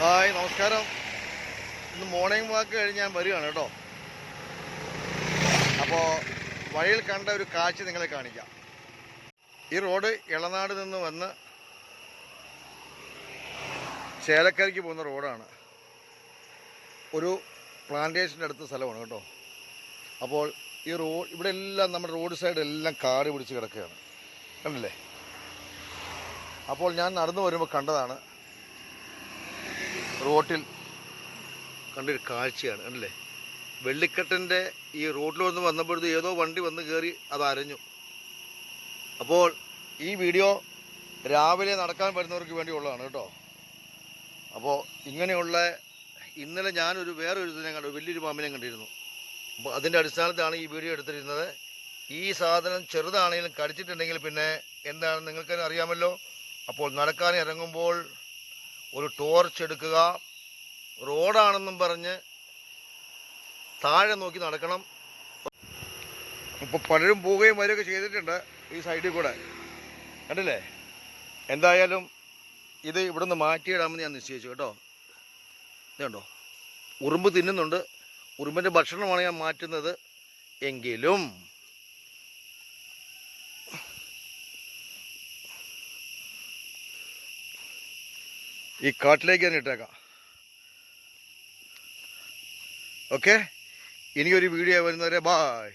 Hi നമസ്കാരം. ഇന്ന് morning walk കഴിഞ്ഞ് ഞാൻ വരികയാണ് കേട്ടോ. അപ്പോൾ വഴിയിൽ കണ്ട ഒരു കാഴ്ച നിങ്ങളെ കാണിക്കാം. ഈ റോഡ് ഇളനാട് നിന്ന് വന്ന് ചേലക്കരയ്ക്ക് പോകുന്ന റോഡാണ് ഒരു പ്ലാന്റേഷന്റെ അടുത്ത സ്ഥലമാണ് കേട്ടോ. അപ്പോൾ ഈ റോഡ് ഇവിടെ എല്ലാം നമ്മുടെ റോഡ് സൈഡ് എല്ലാം കാട് പിടിച്ച് കിടക്കുകയാണ്. കണ്ടില്ലേ? അപ്പോൾ ഞാൻ നടന്നു വരുമ്പോൾ കണ്ടതാണ് റോട്ടിൽ കണ്ടൊരു കാഴ്ചയാണ് കണ്ടില്ലേ വെള്ളിക്കെട്ടിന്റെ ഈ റോട്ടിൽ വന്ന് വന്നപ്പോഴത് ഏതോ വണ്ടി വന്ന് കയറി അത് അരഞ്ഞു. അപ്പോൾ ഈ വീഡിയോ രാവിലെ നടക്കാൻ വരുന്നവർക്ക് വേണ്ടിയുള്ളതാണ് കേട്ടോ. അപ്പോൾ ഇങ്ങനെയുള്ള ഇന്നലെ ഞാനൊരു വേറൊരു ഇതിനെ കണ്ടു വലിയൊരു പാമ്പിനെ കണ്ടിരുന്നു. അപ്പോൾ അതിന്റെ അടിസ്ഥാനത്തിലാണ് ഈ വീഡിയോ എടുത്തിരുന്നത് ഈ സാധനം ചെറുതാണെങ്കിലും കടിച്ചിട്ടുണ്ടെങ്കിൽ പിന്നെ എന്താണ് നിങ്ങൾക്ക് അറിയാമല്ലോ അപ്പോൾ നടക്കാൻ ഇറങ്ങുമ്പോൾ ഒരു ടോർച്ച് എടുക്കുക റോഡാണെന്നും പറഞ്ഞ് താഴെ നോക്കി നടക്കണം. ഇപ്പോൾ പലരും പോവുകയും വരികയൊക്കെ ചെയ്തിട്ടുണ്ട് ഈ സൈഡിൽ കൂടെ. കണ്ടില്ലേ? എന്തായാലും ഇത് ഇവിടുന്ന് മാറ്റിയിടാമെന്ന് ഞാൻ നിശ്ചയിച്ചു കേട്ടോ. ഇതുണ്ടോ ഉറുമ്പ് തിന്നുന്നുണ്ട്. ഉറുമ്പിന്റെ ഭക്ഷണമാണ് ഞാൻ മാറ്റുന്നത്. എങ്കിലും ഈ കാട്ടിലേക്ക് തന്നെ ഇട്ടേക്കാം. ഓക്കെ ഇനിയൊരു വീഡിയോ വരുന്നവരെ ബായ്